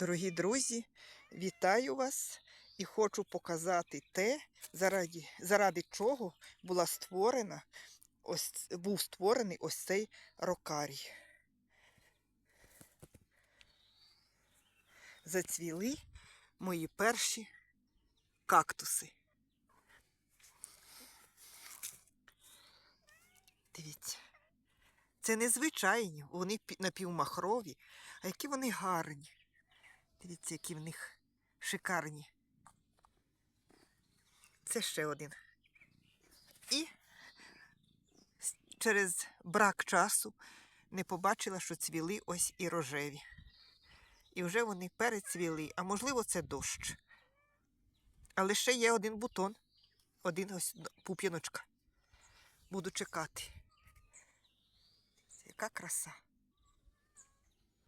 Дорогі друзі, вітаю вас і хочу показати те, заради, заради чого була створена, ось, був створений ось цей рокарій. Зацвіли мої перші кактуси. Дивіться. Це незвичайні, вони напівмахрові, а які вони гарні. Дивіться, які в них шикарні. Це ще один. І через брак часу не побачила, що цвіли ось і рожеві. І вже вони перецвіли, а можливо, це дощ. Але ще є один бутон, один ось пуп'яночка. Буду чекати. Яка краса.